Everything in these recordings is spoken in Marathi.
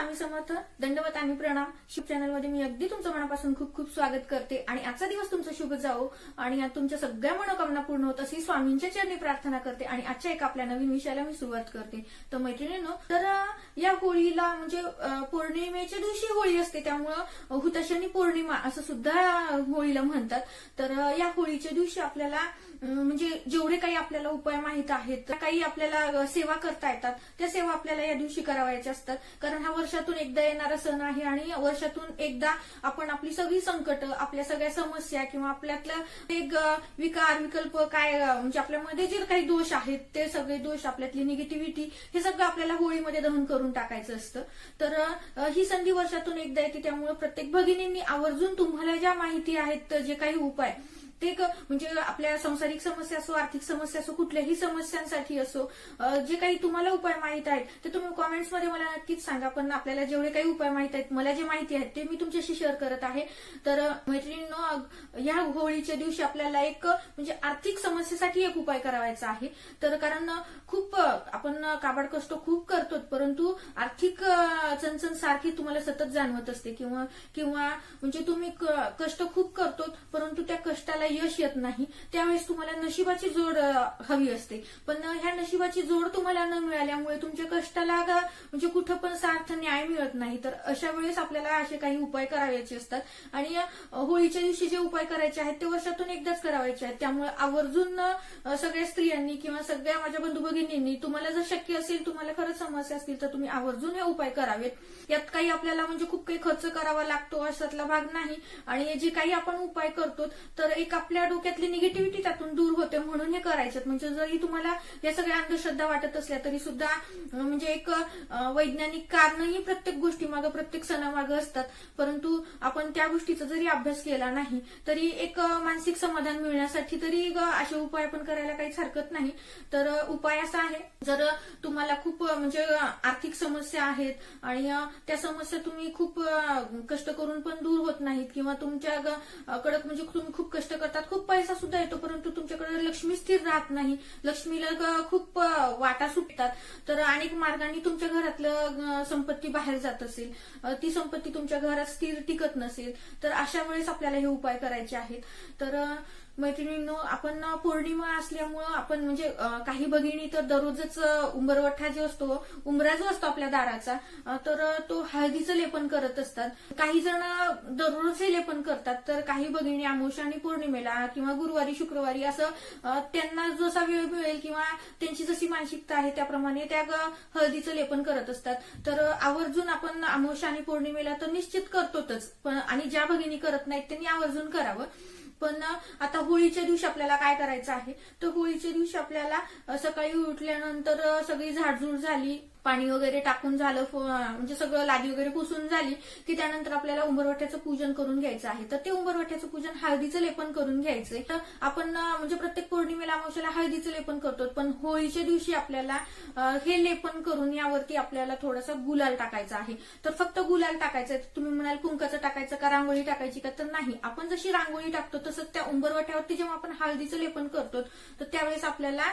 स्वामी समर्थ दंडवत आणि प्रणाम. शिव चॅनलमध्ये मी अगदी तुमचं मनापासून खूप खूप स्वागत करते आणि आजचा दिवस तुमचा शुभ जाओ आणि तुमच्या सगळ्या मनोकामना पूर्ण होत अशी स्वामींच्या चरणी प्रार्थना करते आणि आजच्या एका आपल्या नवीन विषयाला मी सुरुवात करते. तर मैत्रिणींनो तर या होळीला म्हणजे पौर्णिमेच्या दिवशी होळी असते त्यामुळं हुताशनी पौर्णिमा असं सुद्धा होळीला म्हणतात. तर या होळीच्या दिवशी आपल्याला म्हणजे जेवढे काही आपल्याला उपाय माहीत आहेत काही आपल्याला सेवा करता येतात त्या सेवा आपल्याला या दिवशी करावायच्या असतात. कारण हा वर्ष वर्षातून एकदा येणारा सण आहे आणि वर्षातून एकदा आपण आपली सगळी संकट आपल्या सगळ्या समस्या किंवा आपल्यातलं एक विकार विकल्प काय म्हणजे आपल्यामध्ये जे काही दोष आहेत ते सगळे दोष आपल्यातली निगेटिव्हिटी हे सगळं आपल्याला होळीमध्ये दहन करून टाकायचं असतं. तर ही संधी वर्षातून एकदा येते त्यामुळे प्रत्येक भगिनींनी आवर्जून तुम्हाला ज्या माहिती आहेत जे काही उपाय ते क- म्हणजे आपल्या संसारिक समस्या असो आर्थिक समस्या असो कुठल्याही समस्यांसाठी असो जे काही तुम्हाला उपाय माहीत आहेत ते तुम्ही कॉमेंट्समध्ये मला नक्कीच सांगा. पण आपल्याला जेवढे काही उपाय माहीत आहेत मला जे माहिती आहेत ते मी तुमच्याशी शेअर करत आहे. तर मैत्रिणींनो या होळीच्या दिवशी आपल्याला एक म्हणजे आर्थिक समस्येसाठी एक उपाय करावायचा आहे. तर कारण खूप आपण काबाड कष्ट खूप करतो परंतु आर्थिक चणचण सारखी तुम्हाला सतत जाणवत असते. किंवा किंवा म्हणजे तुम्ही कष्ट खूप करतो परंतु त्या कष्टाला यश येत नाही त्यावेळेस तुम्हाला नशिबाची जोड हवी असते. पण ह्या नशिबाची जोड तुम्हाला न मिळाल्यामुळे तुमच्या कष्टाला म्हणजे कुठं पण सार्थ न्याय मिळत नाही. तर अशा वेळेस आपल्याला असे काही उपाय करायचे असतात. आणि होळीच्या दिवशी जे उपाय करायचे आहेत ते वर्षातून एकदाच करावायचे आहेत. त्यामुळे आवर्जून सगळ्या स्त्रियांनी किंवा सगळ्या माझ्या बंधू भगिनींनी तुम्हाला जर शक्य असेल तुम्हाला खरंच समस्या असतील तर तुम्ही आवर्जून हे उपाय करावेत. यात काही आपल्याला म्हणजे खूप काही खर्च करावा लागतो अशातला भाग नाही. आणि जे काही आपण उपाय करतो तर एक आपल्या डोक्यातली निगेटिव्हिटी त्यातून दूर होते म्हणून हे करायचं म्हणजे जरी तुम्हाला या सगळ्या अंधश्रद्धा वाटत असल्या तरी सुद्धा म्हणजे एक वैज्ञानिक कारणही प्रत्येक गोष्टीमागं प्रत्येक सणामागं असतात. परंतु आपण त्या गोष्टीचा जरी अभ्यास केला नाही तरी एक मानसिक समाधान मिळण्यासाठी तरी असे उपाय आपण करायला काहीच हरकत नाही. तर उपाय असा आहे जर तुम्हाला खूप म्हणजे आर्थिक समस्या आहेत आणि त्या समस्या तुम्ही खूप कष्ट करून पण दूर होत नाहीत किंवा तुमच्या कडक म्हणजे तुम्ही खूप कष्ट करतात. खूप पैसा सुद्धा येतो परंतु तुमच्याकडे लक्ष्मी स्थिर राहत नाही. लक्ष्मीला खूप वाटा सुटतात. तर अनेक मार्गांनी तुमच्या घरातलं संपत्ती बाहेर जात असेल. ती संपत्ती तुमच्या घरात स्थिर टिकत नसेल. तर अशा वेळेस आपल्याला हे उपाय करायचे आहेत. तर मैत्रिणींनो आपण पौर्णिमा असल्यामुळं आपण म्हणजे काही भगिनी तर दररोजच उंबरवठा जो असतो उंबरा जो असतो आपल्या दाराचा तर तो हळदीचं लेपन करत असतात. काही जण दररोज हे लेपन करतात तर काही भगिनी आमोशा आणि पौर्णिमेला किंवा गुरुवारी शुक्रवारी असं त्यांना जसा वेळ मिळेल किंवा त्यांची जशी मानसिकता आहे त्याप्रमाणे त्या हळदीचं लेपन करत असतात. तर आवर्जून आपण आमोशा आणि पौर्णिमेला तर निश्चित करतोच पण आणि ज्या भगिनी करत नाहीत त्यांनी आवर्जून करावं. पण आता होळीच्या दिवशी आपल्याला काय करायचं आहे? तर होळीच्या दिवशी आपल्याला सकाळी उठल्यानंतर सगळी झाडझूड झाली. पाणी वगैरे टाकून झालं म्हणजे सगळं लादी वगैरे पुसून झाली की त्यानंतर आपल्याला उंबरवट्याचं पूजन करून घ्यायचं आहे. तर ते उंबरवट्याचं पूजन हळदीचं लेपन करून घ्यायचंय तर आपण म्हणजे प्रत्येक पौर्णिमेला अमावश्याला हळदीचं लेपन करतो पण होळीच्या दिवशी आपल्याला हे लेपन करून यावरती आपल्याला थोडासा गुलाल टाकायचा आहे. तर फक्त गुलाल टाकायचं आहे. तुम्ही म्हणाल कुंकाचं टाकायचं का रांगोळी टाकायची का? तर नाही. आपण जशी रांगोळी टाकतो तसंच त्या उंबरवट्यावरती जेव्हा आपण हळदीचं लेपन करतो तर त्यावेळेस आपल्याला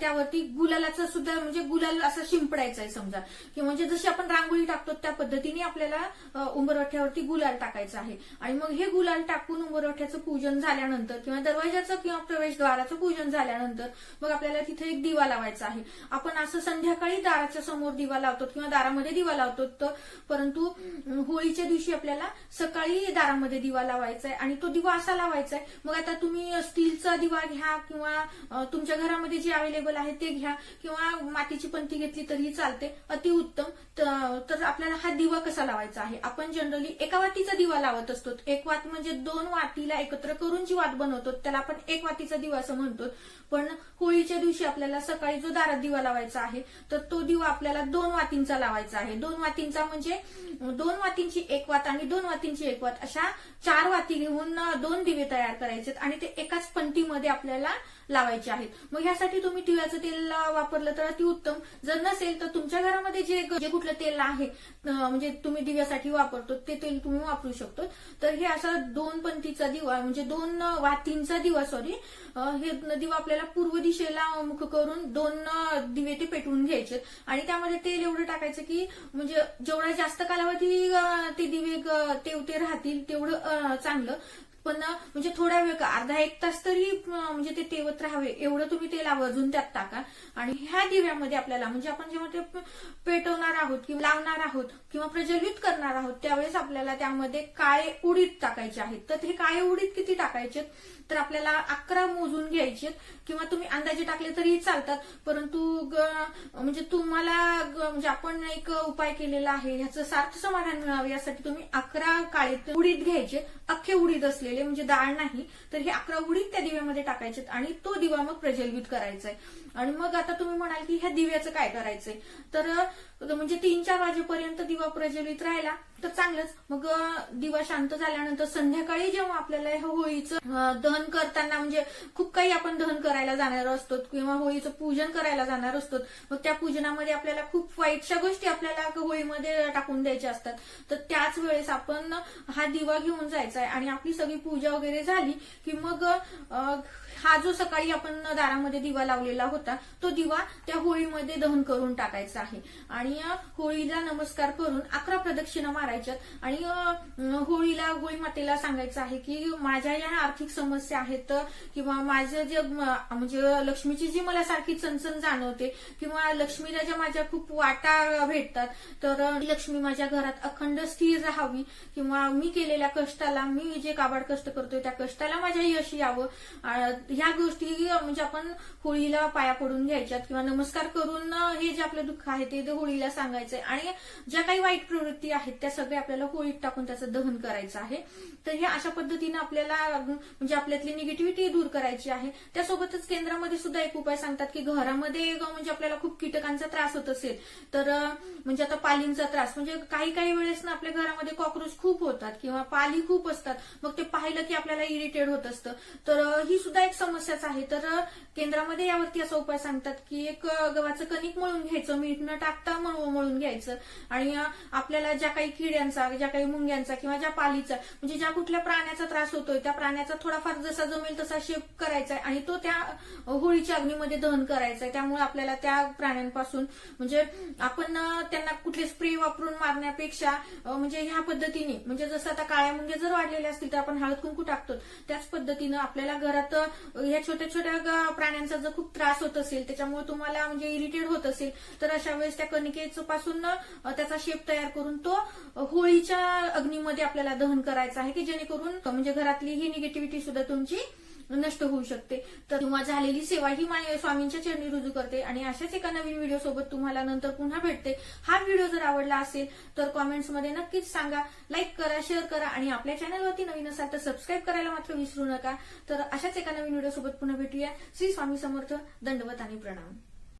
त्यावरती गुलालाचं सुद्धा म्हणजे गुलाल असं शिंपडायचं आहे समजा. की म्हणजे जशी आपण रांगोळी टाकतो त्या पद्धतीने आपल्याला उंबरवठ्यावरती गुलाल टाकायचं आहे. आणि मग हे गुलाल टाकून उंबरवठ्याचं पूजन झाल्यानंतर किंवा दरवाजाचं किंवा प्रवेशद्वाराचं पूजन झाल्यानंतर मग आपल्याला तिथे एक दिवा लावायचा आहे. आपण असं संध्याकाळी दाराच्या समोर दिवा लावतो किंवा दारामध्ये दिवा लावतो तर परंतु होळीच्या दिवशी आपल्याला सकाळी दारामध्ये दिवा लावायचा आहे आणि तो दिवा असा लावायचा आहे मग आता तुम्ही स्टीलचा दिवा घ्या किंवा तुमच्या घरामध्ये जे अवेलेबल आहे ते घ्या किंवा मातीची पंथी घेतली तरीही चालते. अतिउत्तम तर आपल्याला हा दिवा कसा लावायचा आहे? आपण जनरली एका वातीचा दिवा लावत असतो. एक वात म्हणजे दोन वातीला एकत्र करून जी वात बनवतो त्याला आपण एक वातीचा दिवा असं म्हणतो. पण होळीच्या दिवशी आपल्याला सकाळी जो दारात दिवा लावायचा आहे तर तो दिवा आपल्याला दोन वातींचा लावायचा आहे. दोन वातींचा म्हणजे दोन वातींची एक वात आणि दोन वातींची एक वात अशा चार वाती घेऊन दोन दिवे तयार करायचे आणि ते एकाच पंक्तीमध्ये आपल्याला लावायचे आहेत. मग ह्यासाठी तुम्ही तिळाचं तेल वापरलं तर अतिउत्तम. जर नसेल तर तुमच्या घरामध्ये जे जे कुठलं तेल आहे म्हणजे तुम्ही दिव्यासाठी वापरतो ते तेल तुम्ही वापरू शकतो. तर हे असा दोन पंथीचा दिवा म्हणजे दोन वातींचा दिवा सॉरी हे दिवा आपल्याला पूर्व दिशेला मुख करून दोन दिवे ते पेटवून घ्यायचे. आणि त्यामध्ये तेल एवढं टाकायचं की म्हणजे जेवढा जास्त कालावधी ते दिवे तेवते राहतील तेवढं चांगलं. पण म्हणजे थोडा वेळ का अर्धा एक तास तरी म्हणजे ते तेवत राहावे एवढं तुम्ही तेल आवर्जून त्यात टाका. आणि ह्या दिव्यामध्ये आपल्याला म्हणजे आपण जेव्हा ते पेटवणार आहोत किंवा लावणार आहोत किंवा प्रज्वलित करणार आहोत त्यावेळेस आपल्याला त्यामध्ये काळे उडीद टाकायचे आहेत. तर हे काळे उडीद किती टाकायचे तर आपल्याला अकरा मोजून घ्यायचे किंवा तुम्ही अंदाजे टाकले तरी चालतात. परंतु म्हणजे तुम्हाला म्हणजे आपण एक उपाय केलेला आहे. ह्याचं सार्थ समाधान मिळावे यासाठी तुम्ही अकरा काळीत उडीद घ्यायचे. अख्खे उडीद असलेले म्हणजे डाळ नाही तर हे अकरा उडीद त्या दिव्यामध्ये टाकायचे आणि तो दिवा मग प्रज्वलित करायचा आहे. आणि मग आता तुम्ही म्हणाल की ह्या दिव्याचं काय करायचंय? तर म्हणजे तीन चार वाजेपर्यंत दिवा प्रज्वलित राहिला. तर चांगलंच. मग दिवा शांत झाल्यानंतर संध्याकाळी जेव्हा आपल्याला हे होळीचं दहन करताना म्हणजे खूप काही आपण दहन करायला जाणार असतो किंवा होळीचं पूजन करायला जाणार असतो मग त्या पूजनामध्ये आपल्याला खूप वाईटशा गोष्टी आपल्याला होळीमध्ये टाकून द्यायच्या असतात. तर त्याच वेळेस आपण हा दिवा घेऊन जायचा आहे आणि आपली सगळी पूजा वगैरे झाली की मग हा जो सकाळी आपण दारामध्ये दिवा लावलेला होता तो दिवा त्या होळीमध्ये दहन करून टाकायचा आहे. आणि होळीला नमस्कार करून अकरा प्रदक्षिणा करायच्यात. आणि होळीला होळी मातेला सांगायचं आहे की माझ्या या आर्थिक समस्या आहेत किंवा माझं जे म्हणजे लक्ष्मीची जी मला सारखी चणचण जाणवते किंवा लक्ष्मीला ज्या माझ्या खूप वाटा भेटतात तर लक्ष्मी माझ्या घरात अखंड स्थिर राहावी किंवा मी केलेल्या कष्टाला मी जे काबाड कष्ट करतोय त्या कष्टाला माझ्या यश यावं. ह्या गोष्टी म्हणजे आपण होळीला पाया पडून घ्यायच्यात किंवा नमस्कार करून हे जे आपलं दुःख आहे ते होळीला सांगायचंय. आणि ज्या काही वाईट प्रवृत्ती आहेत त्या सगळे आपल्याला होळीत टाकून त्याचं दहन करायचं आहे. तर हे अशा पद्धतीनं आपल्याला म्हणजे आपल्यातली निगेटिव्हिटी दूर करायची आहे. त्यासोबतच केंद्रामध्ये सुद्धा एक उपाय सांगतात की घरामध्ये म्हणजे आपल्याला खूप कीटकांचा त्रास होत असेल तर म्हणजे आता पालींचा त्रास म्हणजे काही काही वेळेस ना आपल्या घरामध्ये कॉक्रोच खूप होतात किंवा पाली खूप असतात. मग ते पाहिलं की आपल्याला इरिटेट होत असतं. तर ही सुद्धा एक समस्याच आहे. तर केंद्रामध्ये यावरती असा उपाय सांगतात की एक गव्हाचं कणिक मळून घ्यायचं मीठ न टाकता मळून घ्यायचं. आणि आपल्याला ज्या काही किड्यांचा ज्या काही मुंग्यांचा किंवा ज्या पालीचा म्हणजे ज्या कुठल्या प्राण्याचा त्रास होतोय त्या प्राण्याचा थोडाफार जसा जमेल तसा शेप करायचा आणि तो त्या होळीच्या अग्नीमध्ये दहन करायचा आहे त्यामुळे आपल्याला त्या प्राण्यांपासून म्हणजे आपण त्यांना कुठले स्प्रे वापरून मारण्यापेक्षा म्हणजे ह्या पद्धतीने म्हणजे जसं आता काळ्या मुंग्या जर वाढलेल्या असतील तर आपण हळद कुंकू टाकतो त्याच पद्धतीनं आपल्याला घरात ह्या छोट्या छोट्या प्राण्यांचा जर खूप त्रास होत असेल त्याच्यामुळे तुम्हाला म्हणजे इरिटेट होत असेल तर अशा वेळेस त्या कणिकेचं पासून त्याचा शेप तयार करून तो होळीच्या अग्नीमध्ये आपल्याला दहन करायचं आहे की जेणेकरून म्हणजे घरातली ही निगेटिव्हिटी सुद्धा तुमची नष्ट होऊ शकते. तर किंवा झालेली सेवा ही मा- स्वामींच्या चरणी रुजू करते आणि अशाच एका नवीन व्हिडिओ सोबत तुम्हाला नंतर पुन्हा भेटते. हा व्हिडिओ जर आवडला असेल तर कॉमेंट्समध्ये नक्कीच सांगा लाईक करा शेअर करा आणि आपल्या चॅनलवरती नवीन असाल तर सबस्क्राईब करायला मात्र विसरू नका. तर अशाच एका नवीन व्हिडिओ सोबत पुन्हा भेटूया. श्री स्वामी समर्थ दंडवत आणि प्रणाम.